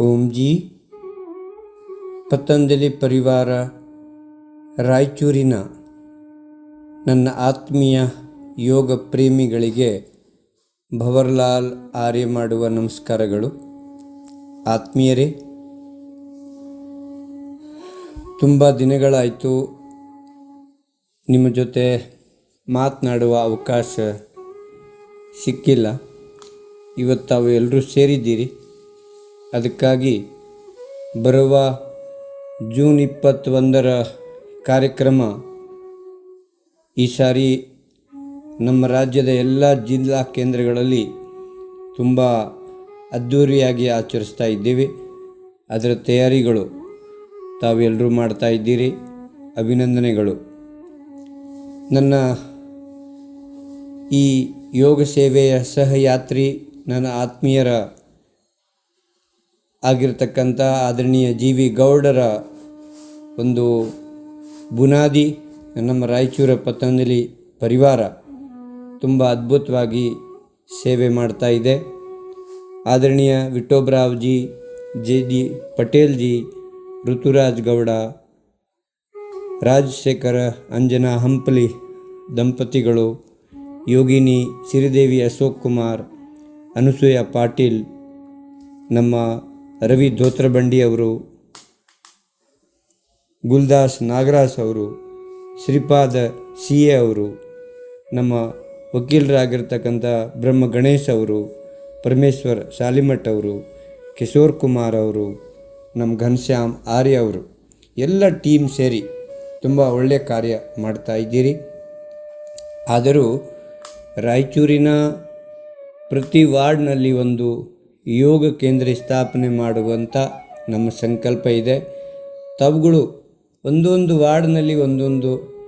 ಓಂ G. Patanjali ಪರಿವಾರ, ರಾಯಚೂರಿನ ನನ್ನ ಆತ್ಮೀಯ ಯೋಗ ಪ್ರೇಮಿಗಳಿಗೆ ಭವರ್ಲಾಲ್ ಆರ್ಯ ಮಾಡುವ ನಮಸ್ಕಾರಗಳು. ಆತ್ಮೀಯರೇ, ತುಂಬ ದಿನಗಳಾಯಿತು. ನಿಮ್ಮ ಜೊತೆ ಮಾತನಾಡುವ ಅವಕಾಶ ಸಿಕ್ಕಿಲ್ಲ. ಇವತ್ತು ತಾವು ಎಲ್ಲರೂ ಸೇರಿದ್ದೀರಿ. ಅದಕ್ಕಾಗಿ ಬರುವ ಜೂನ್ ಇಪ್ಪತ್ತೊಂದರ ಕಾರ್ಯಕ್ರಮ ಈ ಸಾರಿ ನಮ್ಮ ರಾಜ್ಯದ ಎಲ್ಲ ಜಿಲ್ಲಾ ಕೇಂದ್ರಗಳಲ್ಲಿ ತುಂಬ ಅದ್ಧೂರಿಯಾಗಿ ಆಚರಿಸ್ತಾ ಇದ್ದೀವಿ. ಅದರ ತಯಾರಿಗಳು ತಾವೆಲ್ಲರೂ ಮಾಡ್ತಾ ಇದ್ದೀರಿ. ಅಭಿನಂದನೆಗಳು. ನನ್ನ ಈ ಯೋಗ ಸೇವೆಯ ಸಹಯಾತ್ರಿ, ನನ್ನ ಆತ್ಮೀಯರ ಆಗಿರ್ತಕ್ಕಂಥ ಆದರಣೀಯ ಜಿ ವಿ ಗೌಡರ ಒಂದು ಬುನಾದಿ, ನಮ್ಮ ರಾಯಚೂರ ಪತಂಜಲಿ ಪರಿವಾರ ತುಂಬ ಅದ್ಭುತವಾಗಿ ಸೇವೆ ಮಾಡ್ತಾ ಇದೆ. ಆದರಣೀಯ ವಿಠೋಬರಾವ್ಜಿ ಜೆ ಡಿ ಪಟೇಲ್ ಜಿ, ಋತುರಾಜ್ ಗೌಡ, ರಾಜಶೇಖರ ಅಂಜನಾ ಹಂಪಲಿ ದಂಪತಿಗಳು, ಯೋಗಿನಿ ಸಿರಿದೇವಿ ಅಶೋಕ್ ಕುಮಾರ್, ಅನಸೂಯ ಪಾಟೀಲ್, ನಮ್ಮ ರವಿ ಧೋತ್ರಬಂಡಿ ಅವರು, ಗುಲ್ದಾಸ್ ನಾಗರಾಜ್ ಅವರು, ಶ್ರೀಪಾದ ಸಿ ಎ ಅವರು, ನಮ್ಮ ವಕೀಲರಾಗಿರ್ತಕ್ಕಂಥ ಬ್ರಹ್ಮ ಗಣೇಶ್ ಅವರು, ಪರಮೇಶ್ವರ್ ಶಾಲಿಮಠ್ ಅವರು, ಕಿಶೋರ್ ಕುಮಾರ್ ಅವರು, ನಮ್ಮ ಘನಶ್ಯಾಮ್ ಆರ್ಯ ಅವರು, ಎಲ್ಲ ಟೀಮ್ ಸೇರಿ ತುಂಬ ಒಳ್ಳೆಯ ಕಾರ್ಯ ಮಾಡ್ತಾ ಇದ್ದೀರಿ. ಆದರೂ ರಾಯಚೂರಿನ ಪ್ರತಿ ವಾರ್ಡ್ನಲ್ಲಿ ಒಂದು ಯೋಗ ಕೇಂದ್ರ ಸ್ಥಾಪನೆ ಮಾಡುವಂಥ ನಮ್ಮ ಸಂಕಲ್ಪ ಇದೆ. ತಾವುಗಳು ಒಂದೊಂದು ವಾರ್ಡ್ನಲ್ಲಿ ಒಂದೊಂದು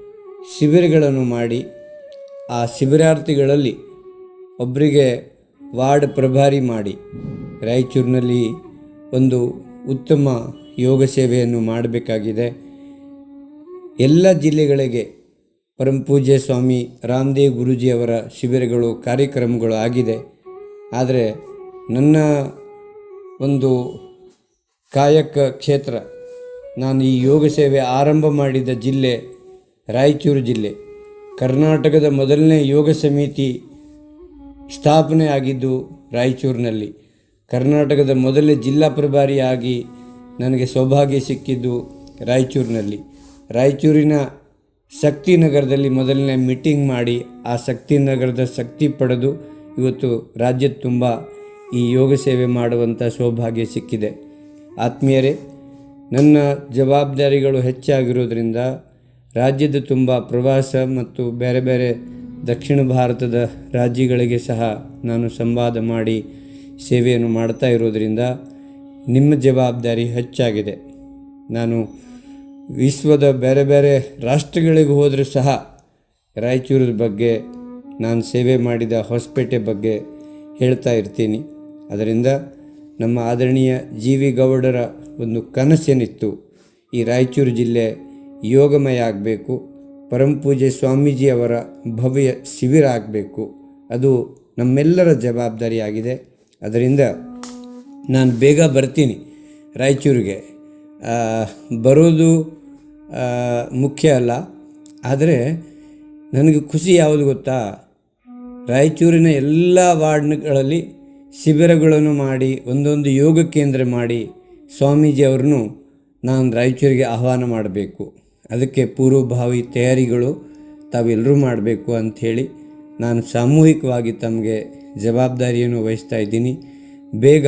ಶಿಬಿರಗಳನ್ನು ಮಾಡಿ, ಆ ಶಿಬಿರಾರ್ಥಿಗಳಲ್ಲಿ ಒಬ್ಬರಿಗೆ ವಾರ್ಡ್ ಪ್ರಭಾರಿ ಮಾಡಿ, ರಾಯಚೂರಿನಲ್ಲಿ ಒಂದು ಉತ್ತಮ ಯೋಗ ಸೇವೆಯನ್ನು ಮಾಡಬೇಕಾಗಿದೆ. ಎಲ್ಲ ಜಿಲ್ಲೆಗಳಿಗೆ ಪರಮಪೂಜ್ಯ ಸ್ವಾಮಿ ರಾಮದೇವ್ ಗುರೂಜಿಯವರ ಶಿಬಿರಗಳು, ಕಾರ್ಯಕ್ರಮಗಳು ಆಗಿದೆ. ಆದರೆ ನನ್ನ ಒಂದು ಕಾಯಕ ಕ್ಷೇತ್ರ. ನಾನು ಈ ಯೋಗ ಸೇವೆ ಆರಂಭ ಮಾಡಿದ ಜಿಲ್ಲೆ ರಾಯಚೂರು ಜಿಲ್ಲೆ. ಕರ್ನಾಟಕದ ಮೊದಲನೇ ಯೋಗ ಸಮಿತಿ ಸ್ಥಾಪನೆ ಆಗಿದ್ದು ರಾಯಚೂರಿನಲ್ಲಿ. ಕರ್ನಾಟಕದ ಮೊದಲನೇ ಜಿಲ್ಲಾ ಪ್ರಭಾರಿಯಾಗಿ ನನಗೆ ಸೌಭಾಗ್ಯ ಸಿಕ್ಕಿದ್ದು ರಾಯಚೂರಿನಲ್ಲಿ. ರಾಯಚೂರಿನ ಶಕ್ತಿನಗರದಲ್ಲಿ ಮೊದಲನೇ ಮೀಟಿಂಗ್ ಮಾಡಿ ಆ ಶಕ್ತಿನಗರದ ಶಕ್ತಿ ಪಡೆದು ಇವತ್ತು ರಾಜ್ಯದ ತುಂಬ ಈ ಯೋಗ ಸೇವೆ ಮಾಡುವಂಥ ಸೌಭಾಗ್ಯ ಸಿಕ್ಕಿದೆ. ಆತ್ಮೀಯರೇ, ನನ್ನ ಜವಾಬ್ದಾರಿಗಳು ಹೆಚ್ಚಾಗಿರೋದ್ರಿಂದ ರಾಜ್ಯದ ತುಂಬ ಪ್ರವಾಸ ಮತ್ತು ಬೇರೆ ಬೇರೆ ದಕ್ಷಿಣ ಭಾರತದ ರಾಜ್ಯಗಳಿಗೆ ಸಹ ನಾನು ಸಂವಾದ ಮಾಡಿ ಸೇವೆಯನ್ನು ಮಾಡ್ತಾ ಇರೋದರಿಂದ ನಿಮ್ಮ ಜವಾಬ್ದಾರಿ ಹೆಚ್ಚಾಗಿದೆ. ನಾನು ವಿಶ್ವದ ಬೇರೆ ಬೇರೆ ರಾಷ್ಟ್ರಗಳಿಗೆ ಹೋದರೂ ಸಹ ರಾಯಚೂರದ ಬಗ್ಗೆ, ನಾನು ಸೇವೆ ಮಾಡಿದ ಹೊಸಪೇಟೆ ಬಗ್ಗೆ ಹೇಳ್ತಾ ಇರ್ತೀನಿ. ಅದರಿಂದ ನಮ್ಮ ಆದರಣೀಯ ಜಿ ವಿ ಗೌಡರ ಒಂದು ಕನಸೇನಿತ್ತು. ಈ ರಾಯಚೂರು ಜಿಲ್ಲೆ ಯೋಗಮಯ ಆಗಬೇಕು ಪರಮಪೂಜೆ ಸ್ವಾಮೀಜಿಯವರ ಭವ್ಯ ಶಿಬಿರ ಆಗಬೇಕು. ಅದು ನಮ್ಮೆಲ್ಲರ ಜವಾಬ್ದಾರಿಯಾಗಿದೆ. ಅದರಿಂದ ನಾನು ಬೇಗ ಬರ್ತೀನಿ ರಾಯಚೂರಿಗೆ. ಬರೋದು ಮುಖ್ಯ ಅಲ್ಲ. ಆದರೆ ನನಗೆ ಖುಷಿ ಯಾವುದು ಗೊತ್ತಾ? ರಾಯಚೂರಿನ ಎಲ್ಲ ವಾರ್ಡ್ಗಳಲ್ಲಿ ಶಿಬಿರಗಳನ್ನು ಮಾಡಿ, ಒಂದೊಂದು ಯೋಗ ಕೇಂದ್ರ ಮಾಡಿ ಸ್ವಾಮೀಜಿ ಅವ್ರನ್ನು ನಾನು ರಾಯಚೂರಿಗೆ ಆಹ್ವಾನ ಮಾಡಬೇಕು. ಅದಕ್ಕೆ ಪೂರ್ವಭಾವಿ ತಯಾರಿಗಳು ತಾವೆಲ್ಲರೂ ಮಾಡಬೇಕು ಅಂಥೇಳಿ ನಾನು ಸಾಮೂಹಿಕವಾಗಿ ತಮಗೆ ಜವಾಬ್ದಾರಿಯನ್ನು ವಹಿಸ್ತಾ ಇದ್ದೀನಿ. ಬೇಗ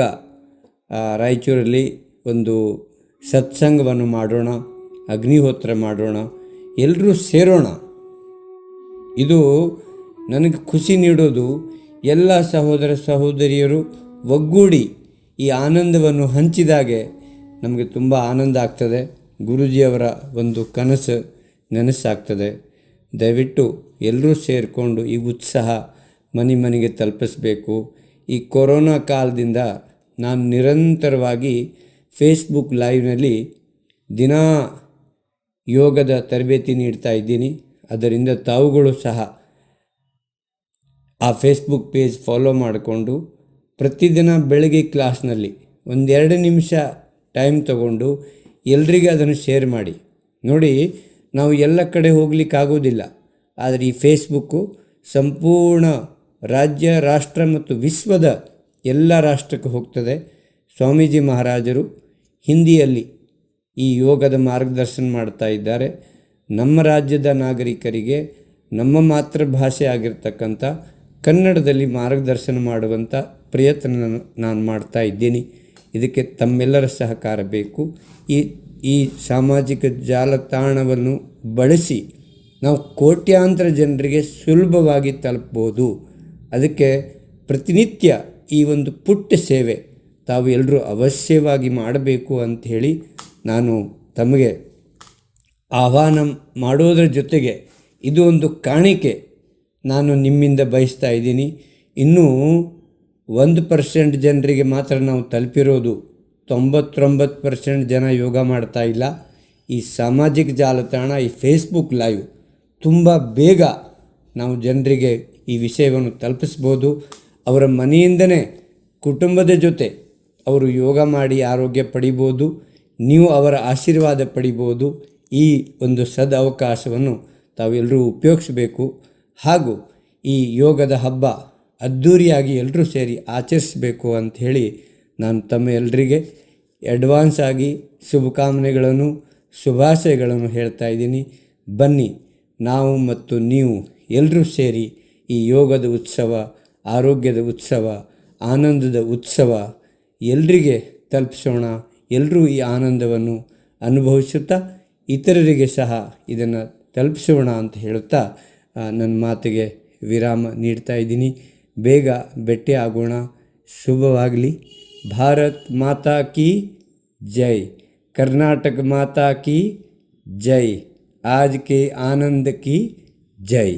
ರಾಯಚೂರಲ್ಲಿ ಒಂದು ಸತ್ಸಂಗವನ್ನು ಮಾಡೋಣ, ಅಗ್ನಿಹೋತ್ರ ಮಾಡೋಣ ಎಲ್ಲರೂ ಸೇರೋಣ. ಇದು ನನಗೆ ಖುಷಿ ನೀಡೋದು ಎಲ್ಲ ಸಹೋದರ ಸಹೋದರಿಯರು ಒಗ್ಗೂಡಿ ಈ ಆನಂದವನ್ನು ಹಂಚಿದಾಗೆ ನಮಗೆ ತುಂಬ ಆನಂದ ಆಗ್ತದೆ. ಗುರುಜಿಯವರ ಒಂದು ಕನಸು ನನಸಾಗ್ತದೆ. ದಯವಿಟ್ಟು ಎಲ್ಲರೂ ಸೇರಿಕೊಂಡು ಈ ಉತ್ಸಾಹ ಮನೆ ಮನೆಗೆ ತಲುಪಿಸ್ಬೇಕು. ಈ ಕೊರೋನಾ ಕಾಲದಿಂದ ನಾನು ನಿರಂತರವಾಗಿ ಫೇಸ್ಬುಕ್ ಲೈವ್ನಲ್ಲಿ ದಿನಾ ಯೋಗದ ತರಬೇತಿ ನೀಡ್ತಾ ಇದ್ದೀನಿ. ಅದರಿಂದ ತಾವುಗಳು ಸಹ ಆ ಫೇಸ್ಬುಕ್ ಪೇಜ್ ಫಾಲೋ ಮಾಡಿಕೊಂಡು ಪ್ರತಿದಿನ ಬೆಳಗ್ಗೆ ಕ್ಲಾಸ್ನಲ್ಲಿ ಒಂದೆರಡು ನಿಮಿಷ ಟೈಮ್ ತಗೊಂಡು ಎಲ್ರಿಗೂ ಅದನ್ನು ಶೇರ್ ಮಾಡಿ. ನೋಡಿ, ನಾವು ಎಲ್ಲ ಕಡೆ ಹೋಗಲಿಕ್ಕಾಗೋದಿಲ್ಲ ಆದರೆ ಈ ಫೇಸ್ಬುಕ್ಕು ಸಂಪೂರ್ಣ ರಾಜ್ಯ, ರಾಷ್ಟ್ರ ಮತ್ತು ವಿಶ್ವದ ಎಲ್ಲ ರಾಷ್ಟ್ರಕ್ಕೆ ಹೋಗ್ತದೆ. ಸ್ವಾಮೀಜಿ ಮಹಾರಾಜರು ಹಿಂದಿಯಲ್ಲಿ ಈ ಯೋಗದ ಮಾರ್ಗದರ್ಶನ ಮಾಡ್ತಾ ಇದ್ದಾರೆ. ನಮ್ಮ ರಾಜ್ಯದ ನಾಗರಿಕರಿಗೆ ನಮ್ಮ ಮಾತೃಭಾಷೆ ಆಗಿರ್ತಕ್ಕಂಥ ಕನ್ನಡದಲ್ಲಿ ಮಾರ್ಗದರ್ಶನ ಮಾಡುವಂಥ ಪ್ರಯತ್ನ ನಾನು ಮಾಡ್ತಾ ಇದ್ದೀನಿ. ಇದಕ್ಕೆ ತಮ್ಮೆಲ್ಲರ ಸಹಕಾರ ಬೇಕು. ಈ ಈ ಸಾಮಾಜಿಕ ಜಾಲತಾಣವನ್ನು ಬಳಸಿ ನಾವು ಕೋಟ್ಯಾಂತರ ಜನರಿಗೆ ಸುಲಭವಾಗಿ ತಲುಪ್ಬೋದು. ಅದಕ್ಕೆ ಪ್ರತಿನಿತ್ಯ ಈ ಒಂದು ಪುಟ್ಟ ಸೇವೆ ತಾವು ಎಲ್ಲರೂ ಅವಶ್ಯವಾಗಿ ಮಾಡಬೇಕು ಅಂಥೇಳಿ ನಾನು ತಮಗೆ ಆಹ್ವಾನ ಮಾಡೋದರ ಜೊತೆಗೆ ಇದು ಒಂದು ಕಾಣಿಕೆ. ನಾನು ನಿಮ್ಮಿಂದ ಬಯಸ್ತಾ ಇದ್ದೀನಿ. ಇನ್ನೂ ಒಂದು ಪರ್ಸೆಂಟ್ ಜನರಿಗೆ ಮಾತ್ರ ನಾವು ತಲುಪಿರೋದು. ತೊಂಬತ್ತೊಂಬತ್ತು ಪರ್ಸೆಂಟ್ ಜನ ಯೋಗ ಮಾಡ್ತಾ ಇಲ್ಲ. ಈ ಸಾಮಾಜಿಕ ಜಾಲತಾಣ, ಈ ಫೇಸ್ಬುಕ್ ಲೈವ್ ತುಂಬ ಬೇಗ ನಾವು ಜನರಿಗೆ ಈ ವಿಷಯವನ್ನು ತಲುಪಿಸ್ಬೋದು. ಅವರ ಮನೆಯಿಂದನೇ ಕುಟುಂಬದ ಜೊತೆ ಅವರು ಯೋಗ ಮಾಡಿ ಆರೋಗ್ಯ ಪಡಿಬೋದು. ನೀವು ಅವರ ಆಶೀರ್ವಾದ ಪಡಿಬೋದು. ಈ ಒಂದು ಸದ್ ಅವಕಾಶವನ್ನು ತಾವೆಲ್ಲರೂ ಉಪಯೋಗಿಸಬೇಕು. ಹಾಗೂ ಈ ಯೋಗದ ಹಬ್ಬ ಅದ್ಧೂರಿಯಾಗಿ ಎಲ್ಲರೂ ಸೇರಿ ಆಚರಿಸಬೇಕು ಹೇಳಿ ನಾನು ತಮ್ಮ ಎಲ್ಲರಿಗೆ ಅಡ್ವಾನ್ಸ್ ಆಗಿ ಶುಭಕಾಮನೆಗಳನ್ನು, ಶುಭಾಶಯಗಳನ್ನು ಹೇಳ್ತಾ ಇದ್ದೀನಿ. ಬನ್ನಿ, ನಾವು ಮತ್ತು ನೀವು ಎಲ್ಲರೂ ಸೇರಿ ಈ ಯೋಗದ ಉತ್ಸವ, ಆರೋಗ್ಯದ ಉತ್ಸವ, ಆನಂದದ ಉತ್ಸವ ಎಲ್ರಿಗೆ ತಲುಪಿಸೋಣ. ಎಲ್ಲರೂ ಈ ಆನಂದವನ್ನು ಅನುಭವಿಸುತ್ತಾ ಇತರರಿಗೆ ಸಹ ಇದನ್ನು ತಲುಪಿಸೋಣ ಅಂತ ಹೇಳುತ್ತಾ ನನ್ನ ಮಾತಿಗೆ ವಿರಾಮ ನೀಡ್ತಾ ಇದ್ದೀನಿ ಬೇಗ ಭೇಟಿ ಆಗೋಣ ಶುಭವಾಗಲಿ ಭಾರತ್ ಮಾತಾ ಕಿ ಜೈ कर्नाटक माता की जय आज के आनंद की जय